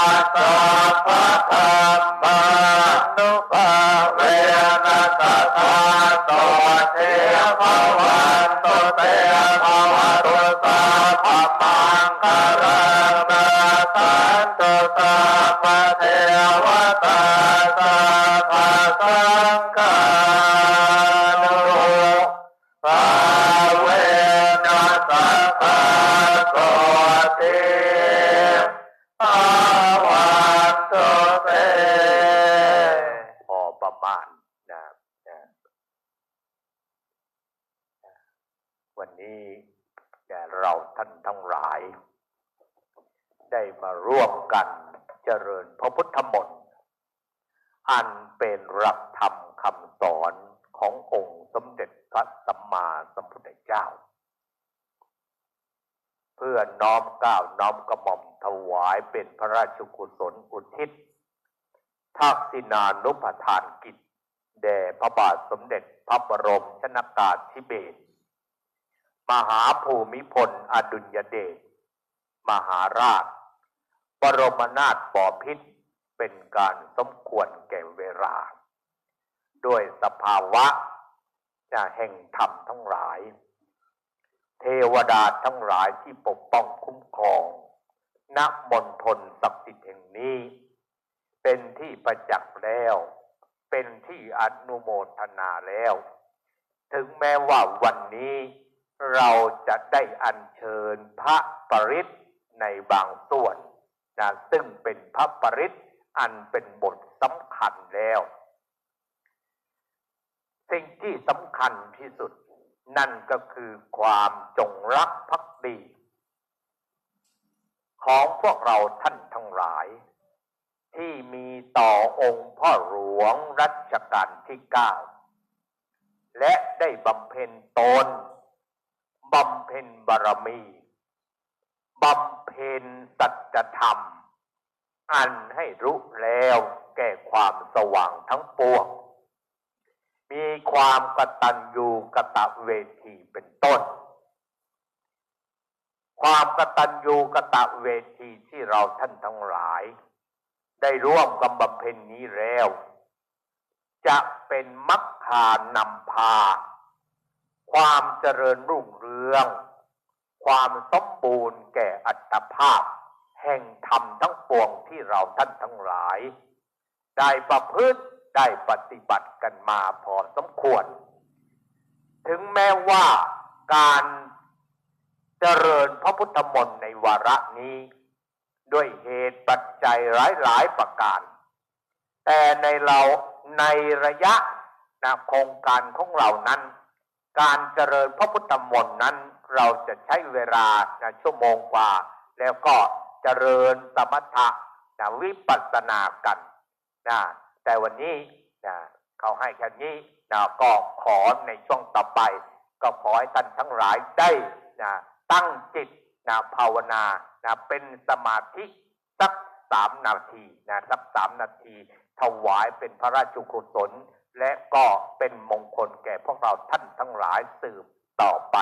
สั วันนี้แก่เราท่านทั้งหลาย ได้มาร่วมกันเจริญพระพุทธมนต์อันเป็นหลักธรรมคำสอนขององค์สมเด็จพระสัมมาสัมพุทธเจ้า เพื่อน้อมเกล้าวน้อมกระหม่อมถวายเป็นพระราชกุศลอุทิศทักษิณานุปทานกิจ แด่พระบาทสมเด็จพระบรมชนากาธิเบศร มหาภูมิพล อดุลยเดชมหาราช บรมนาถบพิตรเป็นการสมควรแก่เวลา ด้วยสภาวะจะแห่งธรรมทั้งหลาย เทวดาทั้งหลายที่ปกป้องคุ้มครองณมณฑลศักดิ์สิทธิ์แห่งนี้ เป็นที่ประจักษ์แล้ว เป็นที่อนุโมทนาแล้ว ถึงแม้ว่าวันนี้ เราจะได้อัญเชิญพระปริศในบางส่วนนะซึ่งเป็นพระปริศอันเป็นบทสำคัญแล้ว สิ่งที่สำคัญที่สุด นั่นก็คือความจงรักภักดี ของพวกเราท่านทั้งหลาย ที่มีต่อองค์พ่อหลวงรัชกาลที่เก้าและได้บำเพ็ญตน บำเพ็ญบารมีบำเพ็ญสัจธรรม อันให้รู้แล้วแก่ความสว่างทั้งปวง มีความกตัญญูกตเวทีเป็นต้น ความกตัญญูกตเวทีที่เราท่านทั้งหลาย ได้ร่วมกำบำเพ็ญนี้แล้ว จะเป็นมรรคานำพา ความเจริญรุ่ง อง ความสมบูรณ์แก่อัตภาพ แห่งธรรมทั้งปวงที่เราท่านทั้งหลาย ได้ประพฤติได้ปฏิบัติกันมาพอสมควร ถึงแม้ว่าการเจริญพระพุทธมนต์ในวาระนี้ ด้วยเหตุปัจจัยหลายๆประการ แต่ในเราในระยะนะโครงการของเรานั้น การเจริญพระพุทธมนต์นั้น เราจะใช้เวลาชั่วโมงกว่า แล้วก็เจริญสมถะนะวิปัสสนากันนะแต่วันนี้นะเขาให้แค่นี้นะก็ขอในช่วงต่อไป ก็ขอให้ท่านทั้งหลายได้นะตั้งจิตนะภาวนานะเป็นสมาธิสักสามนาทีนะสักสามนาที ถวายเป็นพระราชกุศล และก็เป็นมงคลแก่พวกเราท่านทั้งหลายสืบต่อไป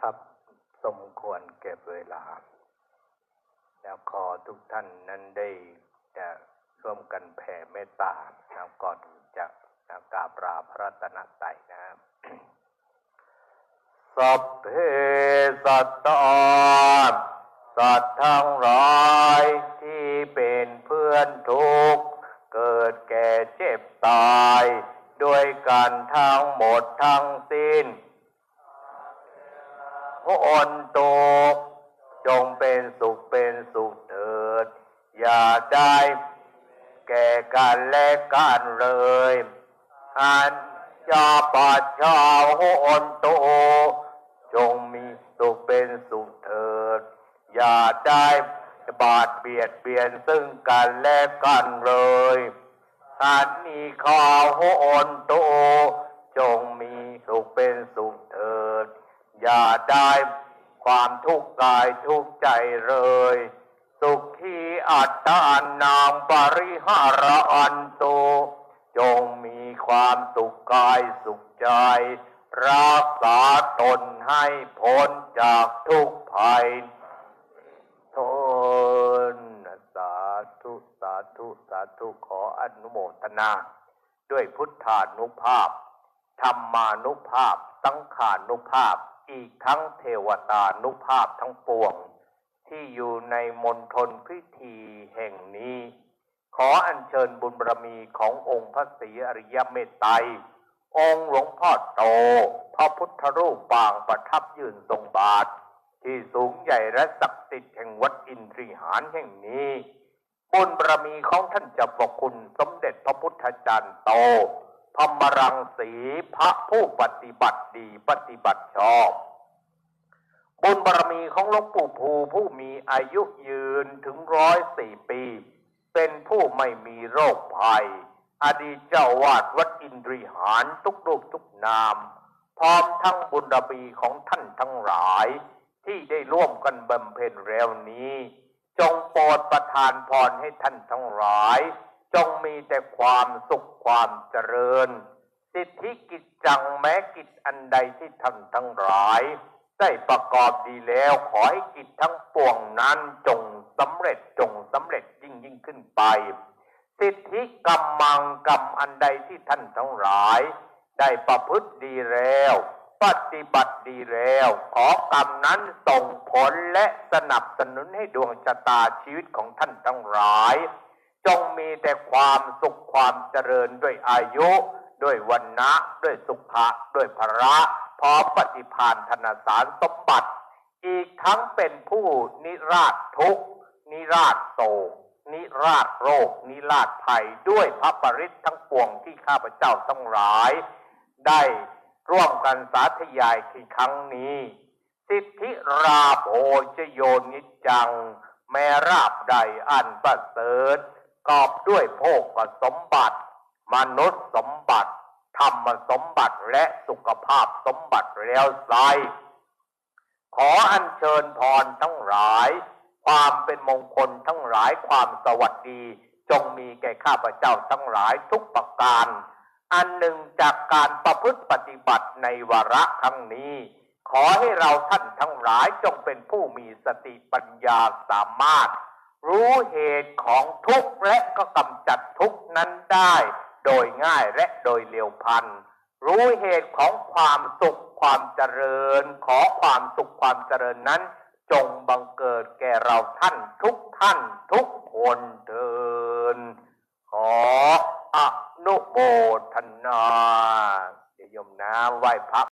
ครับ สมควรเก็บเวลา แล้วขอทุกท่านนั้นได้จะร่วมกันแผ่เมตตาแล้วก่อนจะนะกราบลาพระตนตรัยนะครับสัพเพสัตตาสัตว์ทั้งหลายที่เป็นเพื่อนทุกข์เกิดแก่เจ็บตาย ด้วยกันทั้งหมดทั้งสิ้น พระอนโต จงเป็นสุขเป็นสุขเถิด อย่าได้แก่กันและกันเลยอันชาปัดชาโหอนโต จงมีสุขเป็นสุขเถิด อย่าได้บาดเบียดเบียนซึ่งกันและกันเลยอันนี้ข้าโหอนโต จงมีสุขเป็นสุข อย่าได้ความทุกข์กายทุกข์ใจเลย สุขีอัตตานามปริหารอันโต จงมีความสุขกายสุขใจ รักษาตนให้พ้นจากทุกภัยทนสาธุสาธุสาธุขออนุโมทนา ด้วยพุทธานุภาพธรรมานุภาพ สังขานุภาพ อีกทั้งเทวตานุภาพทั้งปวง ที่อยู่ในมณฑลพิธีแห่งนี้ ขออัญเชิญบุญบารมีขององค์พระศรีอริยเมตไตรองค์หลวงพ่อโต พระพุทธรูปปางประทับยืนทรงบาท ที่สูงใหญ่และศักดิ์สิทธิ์แห่งวัดอินทรีหารแห่งนี้ บุญบารมีของท่านเจะประคุณสมเด็จพระพุทธจารย์โต ธรรมรังสีพระผู้ปฏิบัติดีปฏิบัติชอบ บุญบารมีของหลวงปู่ภูผู้มีอายุยืนถึงร้อยสี่ปี เป็นผู้ไม่มีโรคภัย อดีตเจ้าวาดวัดอินทรีหารทุกรูปทุกนาม พร้อมทั้งบุญบารมีของท่านทั้งหลาย ที่ได้ร่วมกันบำเพ็ญแล้วนี้ จงโปรดประทานพรให้ท่านทั้งหลาย จงมีแต่ความสุขความเจริญ สิทธิกิจจังแม้กิจอันใดที่ท่านทั้งหลาย ได้ประกอบดีแล้วขอให้กิจทั้งปวงนั้นจงสำเร็จจงสำเร็จยิ่งยิ่งขึ้นไป สิทธิกรรมังกรรมอันใดที่ท่านทั้งหลาย ได้ประพฤติดีแล้วปฏิบัติดีแล้ว ขอกรรมนั้นส่งผลและสนับสนุนให้ดวงชะตาชีวิตของท่านทั้งหลาย จงมีแต่ความสุขความเจริญด้วยอายุ ด้วยวันนะด้วยสุขะด้วยภระพร้อมปฏิพานธนสารสมบัติ อีกทั้งเป็นผู้นิราชทุกนิราชโศกนิราชโรค นิราชภัยด้วยพระปริศทั้งปวงที่ข้าพเจ้าทั้งหลาย ได้ร่วมกันสาธยายในครั้งนี้ สิทธิราโภชโยนิจัง แม้ราบใดอันประเสริฐ กอบด้วยโภคสมบัติ มนุษย์สมบัติ ธรรมสมบัติและสุขภาพสมบัติแล้วไซขออัญเชิญพรทั้งหลาย ความเป็นมงคลทั้งหลายความสวัสดี จงมีแก่ข้าพเจ้าทั้งหลายทุกประการ อันหนึ่งจากการประพฤติปฏิบัติในวาระครั้งนี้ ขอให้เราท่านทั้งหลายจงเป็นผู้มีสติปัญญาสามารถ รู้เหตุของทุกข์และก็กำจัดทุกข์นั้นได้ โดยง่ายและโดยเร็วพัน รู้เหตุของความสุขความเจริญ ขอความสุขความเจริญนั้น จงบังเกิดแก่เราท่านทุกท่านทุกคนเถิดขออนุโมทนาเดี๋ยมนะไหว้พระ